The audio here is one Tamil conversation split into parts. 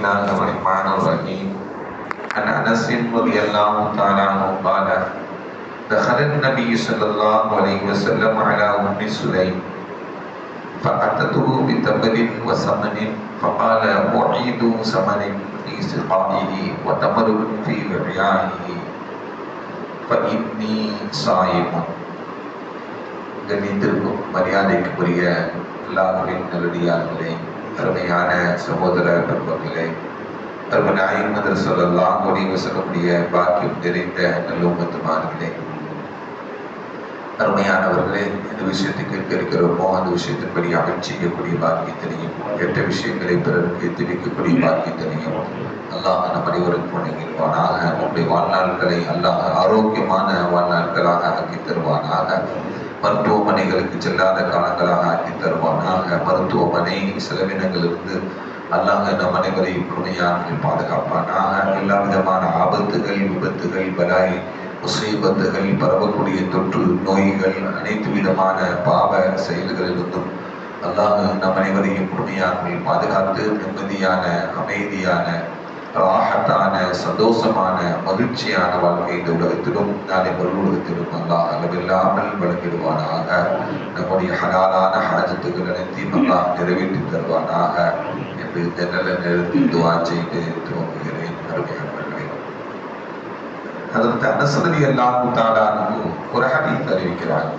الله الرحمن الرحيم عن انس رضي الله تعالى عنه قال دخل النبي صلى الله عليه وسلم على ام سليم فاتته بتمر وسمن فقال اعيد سمن في سقائه وتمر في رعائه فاني صائم கண்ணியத்திற்கும் மரியாதைக்குரிய அல்லாஹுவின் நல்லடியார்களே அருமையான சகோதர நண்பர்களே அருமை சொல்லலாம். முடிவு சொல்லக்கூடிய பாக்கியம் நிறைந்த நல்லுமத்துமார்களே அருமையானவர்களே இந்த விஷயத்தை கேட்க இருக்கிறோமோ அந்த விஷயத்தின்படி அமல் செய்யக்கூடிய பாக்கியத்தினையும் கெட்ட விஷயங்களை பிறருக்கு தெரிவிக்கக்கூடிய பாக்கியத்தினையும் அல்லாஹ் நம் அனைவருக்கும் வழங்கிடுவானாக நம்முடைய வாழ்நாள்களை அல்லாஹ் ஆரோக்கியமான வாழ்நாட்களாக ஆக்கி தருவானாக மருத்துவமனைகளுக்கு செல்லாத காலங்களாக ஆக்கி தருவானாக மருத்துவமனை செலவினங்களிலிருந்து அல்லாஹ் நம் அனைவரையும் முழுமையாக பாதுகாப்பானாக. எல்லா விதமான ஆபத்துகள் விபத்துகள் பலாய் முசீபத்துகள் பரவக்கூடிய தொற்று நோய்கள் அனைத்து விதமான பாவ செயல்களிலிருந்தும் அல்லாஹ் நம் அனைவரையும் முழுமையாக பாதுகாத்து நிம்மதியான அமைதியான ராகத்தான சந்தோஷமான மகிழ்ச்சியான வாழ்க்கை இந்த உலகத்திலும் நாளை மறு உலகத்திலும் அல்லாஹ் அளவில்லாமல் வழங்கிடுவானாக நம்முடைய ஹலாலான ஹாஜத்துகள் அனைத்தையும் அல்லாஹ் நிறைவேற்றி தருவானாக என்று இந்த நல்ல நேரத்தில் துவா செய்து துவங்குகிறேன் அருமையானவர்களே அதற்கு அனசரதி எல்லாம் தாடானு ஒரு ஹதீஸ் அறிவிக்கிறார்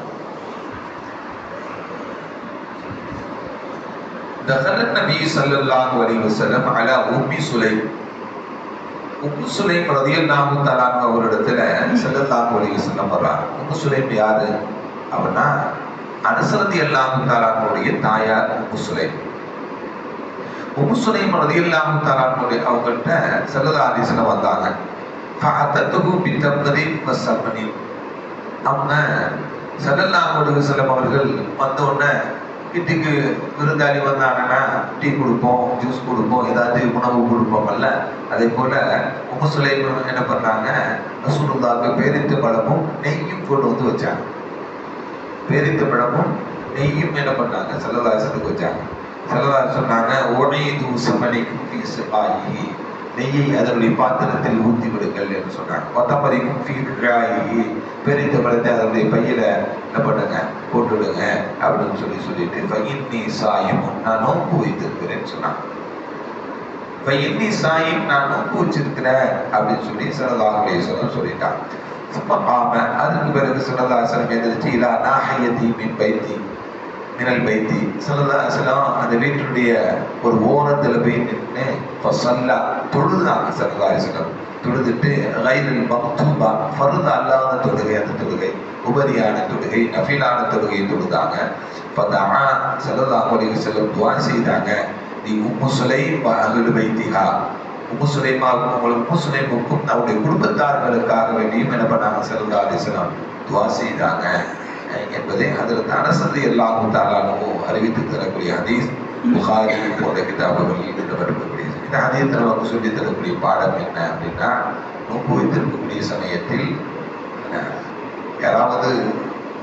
دخل النبي صلى الله عليه وسلم على أم سليم உப்பு சுலைம் ரதியல்லாஹு தஆலா அவரிடத்துல ஸல்லல்லாஹு அலைஹி வஸல்லம் வர்றாங்க உப்பு சுலைம் யாரு? அப்படின்னா அனுசரதி ரதியல்லாஹு தஆலாவுடைய தாயார் உப்பு சுலைம் உப்பு சுலைம் ரதியல்லாஹு தஆலாவுடைய அவங்கள்ட்ட ஸல்லல்லாஹு அலைஹி வந்தாங்க. ஃபஅத்ததுஹு பித்தம்ரி வஸல்மனி அவங்க ஸல்லல்லாஹு அலைஹி வஸல்லம் அவர்கள் வந்த உடனே வீட்டுக்கு விருந்தாளி வந்தாங்கன்னா டீ கொடுப்போம் ஜூஸ் கொடுப்போம் ஏதாவது உணவு கொடுப்போம்ல அதே போல உம்மு என்ன பண்றாங்க? ரசூலுல்லாஹ்க்கு பேரித்த பழமும் நெய்யும் கொண்டு வந்து வச்சாங்க. பேரித்த பழமும் நெய்யும் என்ன பண்ணாங்க செல்லதாசத்துக்கு வச்சாங்க. செல்லதாஸ் சொன்னாங்க உடனே தூசு மணிக்கு சமணிக்கும் ஆகி நெய்யை அதனுடைய பாத்திரத்தில் ஊற்றி விடுங்கள் என்று சொன்னாங்க. கொத்தமரிக்கும் ஃபீராயி பெரித்த பழத்தை அதனுடைய பையில என்ன பண்ணுங்க? போட்டுடுங்க. அப்படின்னு சொல்லி சொல்லிட்டு ஃபைன்னி சாயும் நான் நோக்கு வைத்திருக்கிறேன்னு சொன்னாங்க ஃபைன்னி சாயும் நான் நோக்கு வச்சிருக்கிறேன். அப்படின்னு சொல்லி சரதாகுலேஸ்வரன் சொல்லிட்டான். சும்மா பாம அதுக்கு பிறகு சரதாசனம் எதிர்த்து இலா நாகையதி மின் பைத்தி. மினல் பைத்தி சரதாசனம் அந்த வீட்டினுடைய ஒரு ஓரத்தில் போய் நின்று ஃபசல்லா தொழுதாங்க சரதாசனம் தொழுதுட்டு ரயிலில் மக்தூபா ஃபருத அல்லாத தொழுகை அந்த தொழுகை உபரியான தொழுகை நஃபிலான தொழுகையை தொழுதாங்க. பதா சல்லல்லாஹு அலைஹி செல்லும் துவா செய்தாங்க. நீ உம்மு சுலைம் அஹ்லு பைத்திஹா. உம்மு சுலைமாவுக்கும் உங்களுக்கு உம்மு சுலைமுக்கும் அவருடைய குடும்பத்தார்களுக்காக வேண்டியும் என்ன பண்ணாங்க? சல்லல்லாஹு அலைஹி துவா செய்தாங்க. என்பதை அதற்கு அனசந்தி எல்லாம் தாராளமும் அறிவித்து தரக்கூடிய ஹதீஸ் புகாரி போன்ற கிதாபுகளில் இடம்பெறக்கூடிய இந்த ஹதீஸில் நமக்கு சொல்லி தரக்கூடிய பாடம் என்ன அப்படின்னா நோன்பு வைத்திருக்கக்கூடிய சமயத்தில் யாராவது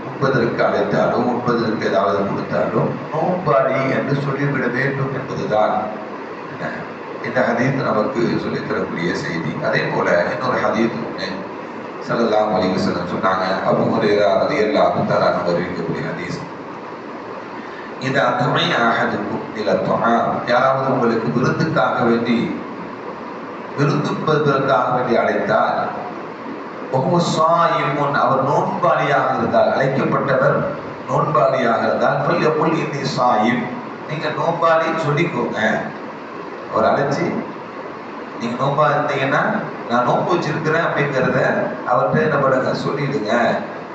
உண்பதற்கு அழைத்தாலும் உண்பதற்கு ஏதாவது கொடுத்தாலும் நோம்பாடி என்று சொல்லிவிட வேண்டும் என்பதுதான் இந்த ஹதீத் நமக்கு சொல்லித் தரக்கூடிய செய்தி. அதே போல இன்னொரு ஹதீத் ஒன்று சல்லல்லாஹு அலைஹி செல்லம் சொன்னாங்க. அபு ஹுரேரா அது தஆலா அன்ஹு வருவிக்கக்கூடிய ஹதீஸ். இது அதுமை அஹதுக்கும் இல யாராவது உங்களுக்கு விருந்துக்காக வேண்டி விருந்துப்பதற்காக வேண்டி அழைத்தால் முன் அவர் நோன்பாளியாக இருந்தால் அழைக்கப்பட்டவர் நோன்பாளியாக இருந்தால் பல்யப்புல் இன்னி சாயும் நீங்க நோன்பாளி சொல்லிக்கோங்க. அவர் அழைச்சி நீங்க நோன்பா இருந்தீங்கன்னா நான் நோன்பு வச்சிருக்கிறேன் அப்படிங்கிறத அவர்கிட்ட என்ன சொல்லிடுங்க.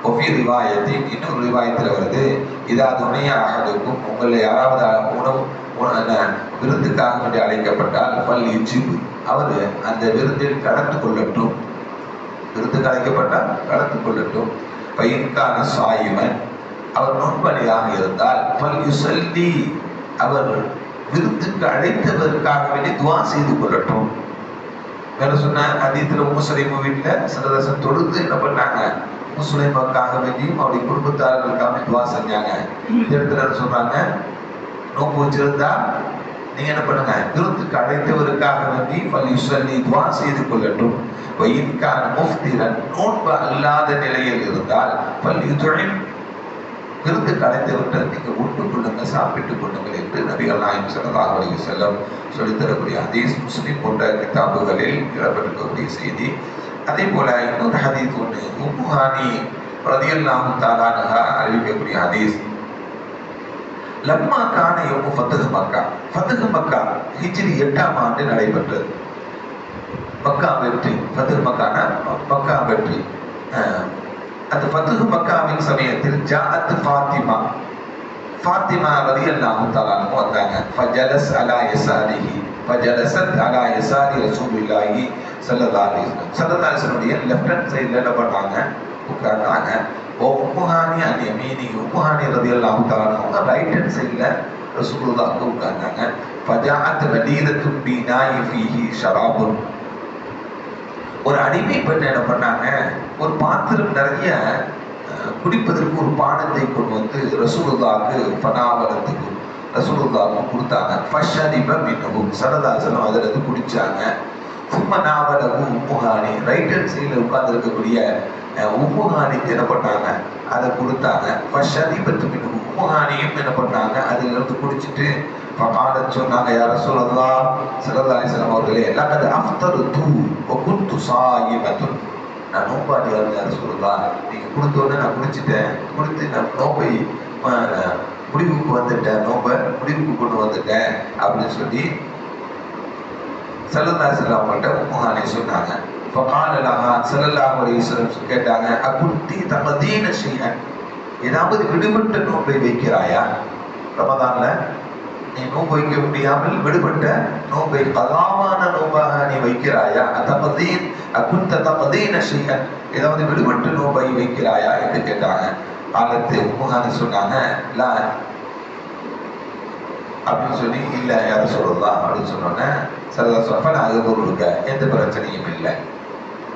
ஒஃபி ரிவாயத்தை இன்னொரு ரிவாயத்தில் வருது இதா துணையாக இருக்கும் உங்களை யாராவது உணவு விருந்துக்காக வேண்டி அழைக்கப்பட்டால் பல் இஜிபு. அவர் அந்த விருந்தில் கலந்து கொள்ளட்டும். விருந்துக்கு அழைக்கப்பட்டால் கலந்து கொள்ளட்டும். பயிர்கான சாயுவன் அவர் நோன்பலியாக இருந்தால் பல் யுசல்லி அவர் விருந்துக்கு அழைத்ததற்காக வேண்டி துவா செய்து கொள்ளட்டும். வேற சொன்ன அதீத்துல உமுசலைம வீட்டில் சிலரசன் தொழுது என்ன பண்ணாங்க? முஸ்லிமுக்காக வேண்டியும் அவருடைய குடும்பத்தார்களுக்காக துவா செஞ்சாங்க. இந்த இடத்துல சொல்றாங்க? நோக்கு வச்சிருந்தா நீங்க என்ன பண்ணுங்க? விருத்துக்கு அழைத்தவருக்காக வேண்டி பள்ளி சொல்லி துவா செய்து கொள்ளட்டும். வயிற்கான முஃப்திரன் நோன்பு அல்லாத நிலையில் இருந்தால் பள்ளி விருந்து விருந்துக்கு அழைத்தவர்கள் நீங்க உண்டு கொள்ளுங்க சாப்பிட்டுக் கொள்ளுங்கள் என்று நபிகள் நாயம் ஸல்லல்லாஹு அலைஹி செல்லம் சொல்லித் தரக்கூடிய ஹதீஸ் முஸ்லீம் போன்ற கிதாபுகளில் இடம்பெற்றிருக்கக்கூடிய செய்தி. அதே போல இன்னொரு ஹதீஸ் ஒன்று உம்முஹானி ரதியல்லாஹு தாலானஹா அறிவிக்கக்கூடிய ஹதீஸ். லம்மா கான யோமு ஃபத்துஹ் மக்கா. ஃபத்துஹ் மக்கா ஹிஜ்ரி எட்டாம் ஆண்டு நடைபெற்றது. மக்கா வெற்றி ஃபத்துஹ் மக்கான மக்கா வெற்றி. அந்த ஃபத்துஹ் மக்காவின் சமயத்தில் ஜாத் ஃபாத்திமா. ஃபாத்திமா ரலியல்லாஹு தஆலா வந்தாங்க. ஃபஜலஸ் அலா எசாரிஹி ஃபஜலசத் அலா எசாரி ரசூலுல்லாஹி சல்லல்லாஹு அலைஹி வஸல்லம். ஸல்லல்லாஹு அலைஹி லெஃப்ட் ஹேண்ட் சைடுல என்ன பண்ணாங்க உட்கார்ந்தாங்க. ஓ உம்முஹானி அன் யமீனி உம்முஹானி ரலியல்லாஹு தஆலா அவங்க ரைட் ஹேண்ட் சைடுல ரசூலுல்லாஹ்க்கு உட்கார்ந்தாங்க. ஃபஜாஅத் வலீதத்துன் பீனாயி ஃபீஹி ஷராபுன். ஒரு அடிமை பெண் என்ன பண்ணாங்க? ஒரு பாத்திரம் நிறைய குடிப்பதற்கு ஒரு பானத்தை கொண்டு வந்து ரசூலுல்லாவுக்கு பனாவரத்துக்கு ரசூலுல்லாவுக்கு கொடுத்தாங்க. ஃபஷரிப மின்னவும் சரதாசனம் அதில் இருந்து குடித்தாங்க சும்மா நாவலகு உம்முகானி ரைட் ஹேண்ட் சைடில் உட்கார்ந்துருக்கக்கூடிய உம்முகானிக்கு என்ன பண்ணாங்க? அதை கொடுத்தாங்க. ஃபஷரிபத்து மின்னவும் உம்முகானியும் என்ன பண்ணாங்க அதில் இருந்து குடிச்சிட்டு ஃபகாலத் சொன்னாங்க யார சொல்லலாம் சிறந்த அலிசலம் வஸல்லம் அவர்களே லகத் அஃப்தரு தூ குன்து சாயிமத்துன் நான் நோம்பாடியா யார சொல்லலாம் நீங்க கொடுத்த உடனே நான் குடிச்சிட்டேன். குடித்து நான் நோம்பை முடிவுக்கு வந்துட்டேன். நோம்பை முடிவுக்கு கொண்டு வந்துட்டேன் அப்படின்னு சொல்லி சல்லல்லாஹு அலைஹி அவங்கள்ட்ட உம்முஹானி சொன்னாங்க. இப்போ லஹா ஸல்லல்லாஹு அலைஹி கேட்டாங்க அகுந்தி தமதீன ஷைஅன்? ஏதாவது விடுபட்ட நோன்பை வைக்கிறாயா? ரமதான்ல நீ நோன்பு வைக்க முடியாமல் விடுபட்ட நோன்பை கலாமான நோம்பாக நீ வைக்கிறாயா? தமதீன் அகுந்த தபதீன ஷைஅன் ஏதாவது விடுபட்ட நோன்பை வைக்கிறாயா என்று கேட்டாங்க. காலத்து உமுகான்னு சொன்னாங்க இல்லை அப்படின்னு சொல்லி இல்லை யாரும் சொல்லலாம் அப்படின்னு சொன்னோன்னே சரதா நான் அது பொருளுக்க எந்த பிரச்சனையும் இல்லை.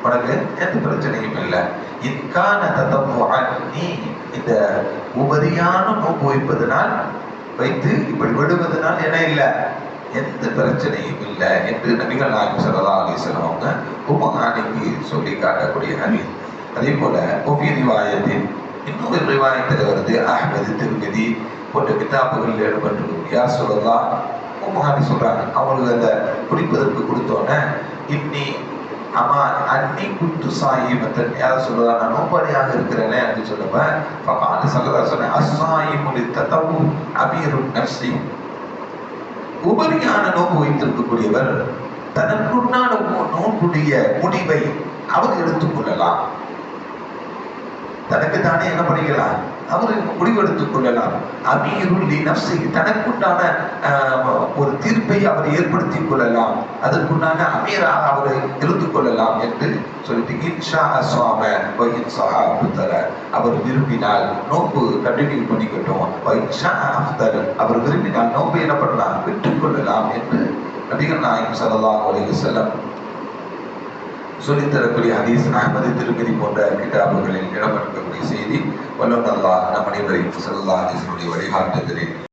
உனக்கு எந்த பிரச்சனையும் இல்லை. இக்கான தத்தம் நீ இந்த உபரியான நோக்கு வைப்பதனால் வைத்து இப்படி விடுவதனால் என்ன இல்லை? எந்த பிரச்சனையும் இல்லை என்று நபிகள் நாயகம் சரதா அலிஸ்லாம் அவங்க உமகானிக்கு சொல்லி காட்டக்கூடிய நபி அதே போல ஒவ்விய ரிவாயத்தில் இன்னொரு ரிவாயத்தில் வருது அஹ்மது திருமதி போன்ற கிதாபுகளில் இடம்பெற்றிருக்கும் யார் சொல்லலாம் உம்மஹானி சொல்றாங்க அவங்களுக்கு அந்த குடிப்பதற்கு கொடுத்தோன்னே இன்னி அம்மா அன்னி குத்து சாயிபத்தன் யார் சொல்லுதா? நான் நோம்பாடியாக இருக்கிறேனே அப்படின்னு சொல்லுவேன் ஃபகான சல்லதா? சொன்னேன் அஸ்ஸாயி முடி தத்தவு அமீரும் நர்சி உபரியான நோன்பு வைத்திருக்கக்கூடியவர் தனக்குண்டான நோன்புடைய முடிவை அவர் எடுத்துக்கொள்ளலாம் தனக்கு தானே என்ன பண்ணிக்கலாம்? அவர் முடிவெடுத்துக் கொள்ளலாம். அமீருல் நப்சி தனக்குண்டான ஒரு தீர்ப்பை அவர் ஏற்படுத்திக் கொள்ளலாம். அதற்குண்டான அமீராக அவரை இருந்து கொள்ளலாம் என்று சொல்லிட்டு இன்ஷா அஸ்வாம இன்ஷா அப்தர அவர் விரும்பினால் நோப்பு கண்டினியூ பண்ணிக்கட்டும். இன்ஷா அஃப்தர் அவர் விரும்பினால் நோன்பை என்ன பண்ணலாம்? விட்டுக் கொள்ளலாம் என்று நபிகள் நாயகம் ஸல்லல்லாஹு அலைஹி செல்லம் சொல்லித்தரக்கூடிய ஹதீஸ் அகமது திருமதி போன்ற கிட்டாபுகளில் இடம்பெறக்கூடிய செய்தி வல்லன் அல்லாஹ் நம் அனைவரையும் செல்லா அலைஹி வஸல்லம் வழிகாட்டுதலில்.